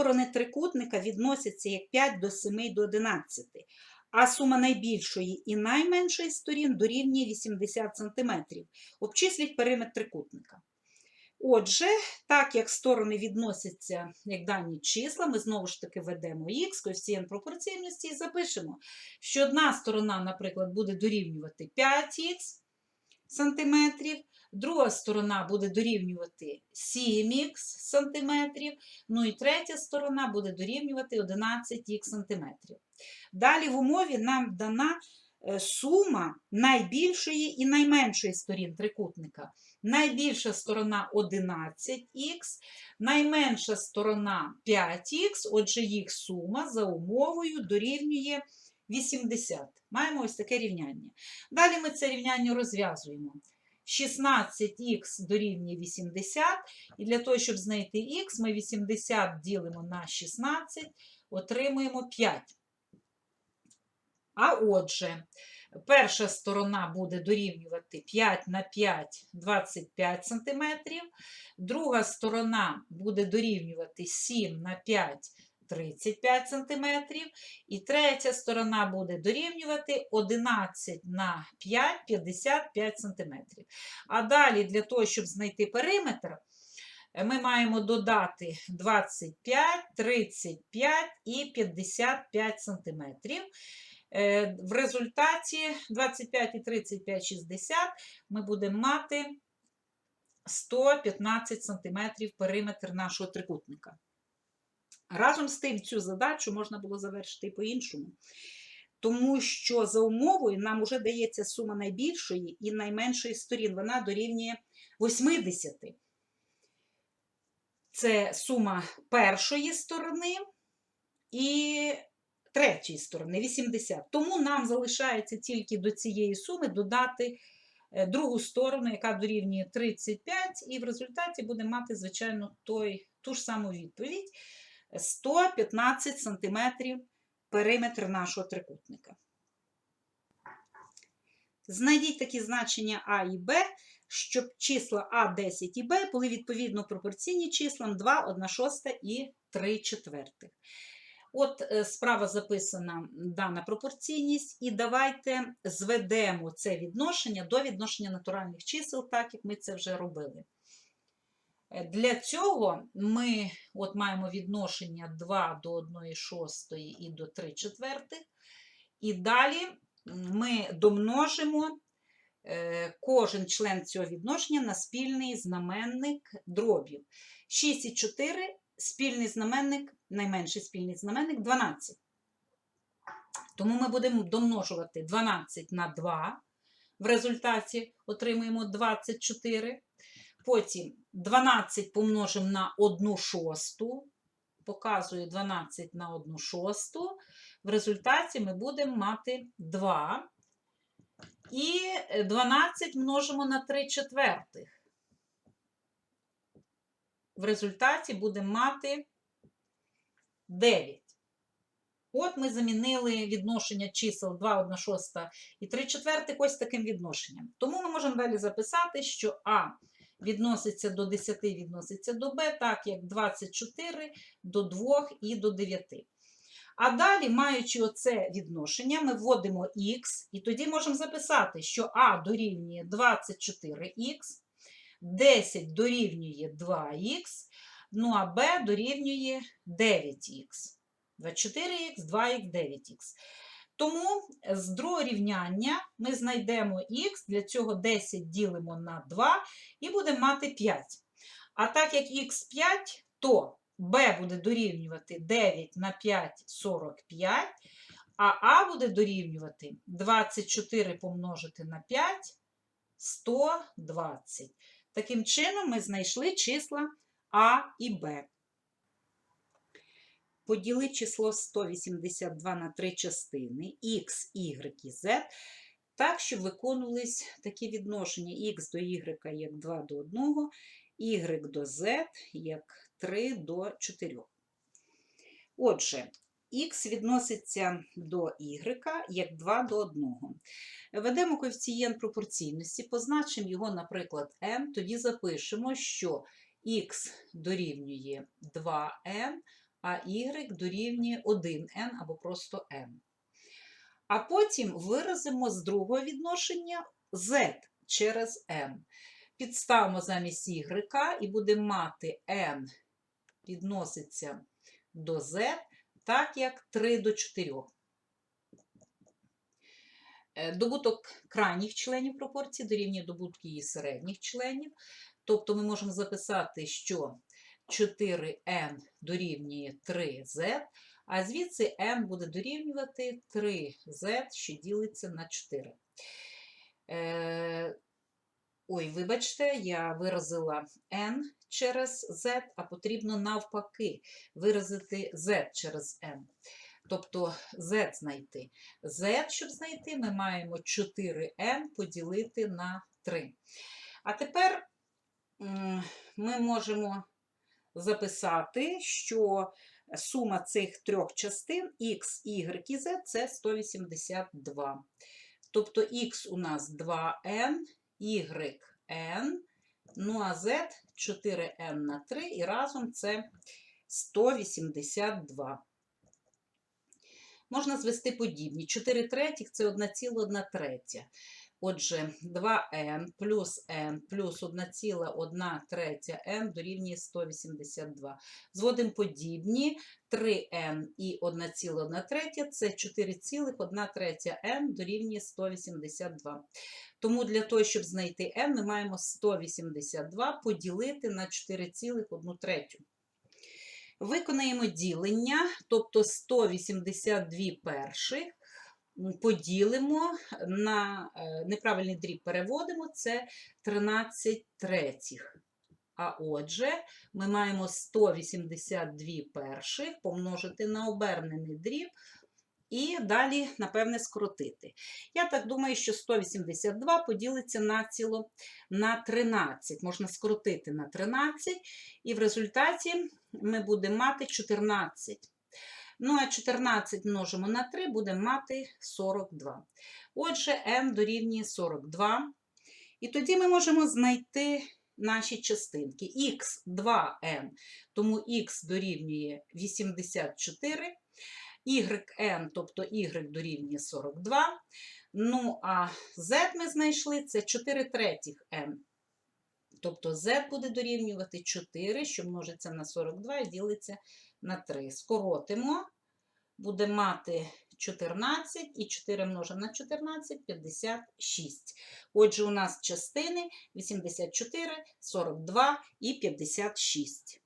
сторони трикутника відносяться як 5 до 7 до 11, а сума найбільшої і найменшої сторін дорівнює 80 см. Обчисліть периметр трикутника. Отже, так як сторони відносяться як дані числа, ми знову ж таки ведемо х, коефіцієнт пропорційності і запишемо, що одна сторона, наприклад, буде дорівнювати 5х сантиметрів, друга сторона буде дорівнювати 7х сантиметрів, ну і третя сторона буде дорівнювати 11х сантиметрів. Далі в умові нам дана е, сума найбільшої і найменшої сторін трикутника. Найбільша сторона 11х, найменша сторона 5х, отже, їх сума за умовою дорівнює 80. Маємо ось таке рівняння. Dалі ми це рівняння розв'язуємо. 16х дорівнює 80, і для того, щоб знайти х, ми 80 ділимо на 16, отримуємо 5. А отже, перша сторона буде дорівнювати 5 на 5 25 см, друга сторона буде дорівнювати 7 на 5 35 см, і третя сторона буде дорівнювати 11 на 5 55 см. А далі, для того, щоб знайти периметр, ми маємо додати 25, 35 і 55 см. Е, В результаті 25 і 35, 60 ми будемо мати 115 см периметр нашого трикутника. Разом з тим, цю задачу можна було завершити і по-іншому. Тому що за умовою нам вже дається сума найбільшої і найменшої сторін. Вона дорівнює 80. Це сума першої сторони і третьої сторони 80. Тому нам залишається тільки до цієї суми додати е, другу сторону, яка дорівнює 35, і в результаті буде мати, звичайно, той, ту ж саму відповідь 115 см периметр нашого трикутника. Знайдіть такі значення А і Б, щоб числа А, 10 і Б були відповідно пропорційні числам 2, 1 шоста і 3 четвертих. От е, справа записана дана пропорційність, і давайте зведемо це відношення до відношення натуральних чисел, так як ми це вже робили. Е, Для цього ми от маємо відношення 2 до 1 шостої і до 3 четвертих. І далі ми домножимо е, кожен член цього відношення на спільний знаменник дробів. 6 і 4 спільний знаменник, найменший спільний знаменник 12. Тому ми будемо домножувати 12 на 2. В результаті отримуємо 24. Потім 12 помножимо на 1 шосту. Показую 12 на 1 шосту. В результаті ми будемо мати 2. І 12 множимо на 3 четвертих. В результаті будемо мати 9. От ми замінили відношення чисел 2, 1 шоста і 3 четвертих ось таким відношенням. Тому ми можемо далі записати, що А відноситься до 10, відноситься до Б, так як 24 до 2 і до 9. А далі, маючи оце відношення, ми вводимо х, і тоді можемо записати, що А дорівнює 24х, 10 дорівнює 2х, ну а b дорівнює 9х. 24х, 2х, 9х. Тому з другого рівняння ми знайдемо х, для цього 10 ділимо на 2 і будемо мати 5. А так як х 5, то b буде дорівнювати 9 на 5 45, а а буде дорівнювати 24 помножити на 5 120. Таким чином, ми знайшли числа А і Б. Поділи число 182 на три частини Х, Y і Z, так, щоб виконувались такі відношення Х до Y як 2 до 1, Y до Z як 3 до 4. Отже, Х відноситься до y як 2 до 1. Ведемо коефіцієнт пропорційності, позначимо його, наприклад, n, тоді запишемо, що х дорівнює 2n, а y дорівнює 1n або просто n. А потім виразимо з другого відношення z через n. Підставимо замість y і будемо мати n відноситься до z, так як 3 до 4. Е, Добуток крайніх членів пропорції дорівнює добутку її середніх членів. Тобто ми можемо записати, що 4n дорівнює 3z, а звідси n буде дорівнювати 3z, що ділиться на 4. Е, Ой, вибачте, я виразила n через z, а потрібно навпаки виразити z через n. Тобто z знайти. z, щоб знайти, ми маємо 4n поділити на 3. А тепер ми можемо записати, що сума цих трьох частин x, y і z це 182. Тобто x у нас 2n, y n, ну а z 4n на 3 і разом це 182. Можна звести подібні. 4 третіх це 1,1 третя. Отже, 2n плюс n плюс 1,1 третя n дорівнює 182. Зводимо подібні. 3n і 1,1 третя це 4,1 третя n дорівнює 182. Тому для того, щоб знайти n, ми маємо 182 поділити на 4,1 третю. Виконаємо ділення, тобто 182 перших поділимо на е, неправильний дріб переводимо, це 13 третіх. А отже, ми маємо 182 перших помножити на обернений дріб і далі, напевне, скоротити. Я так думаю, що 182 поділиться на ціло на 13. Можна скоротити на 13, і в результаті ми будемо мати 14. Ну, а 14 множимо на 3, будемо мати 42. Отже, n дорівнює 42. І тоді ми можемо знайти наші частинки. х 2n, тому х дорівнює 84, yn, тобто y дорівнює 42. Ну, а z ми знайшли це 4 третіх n. Тобто z буде дорівнювати 4, що множиться на 42 і ділиться на 3. Скоротимо, буде мати 14 і 4 множимо на 14 – 56. Отже, у нас частини 84, 42 і 56.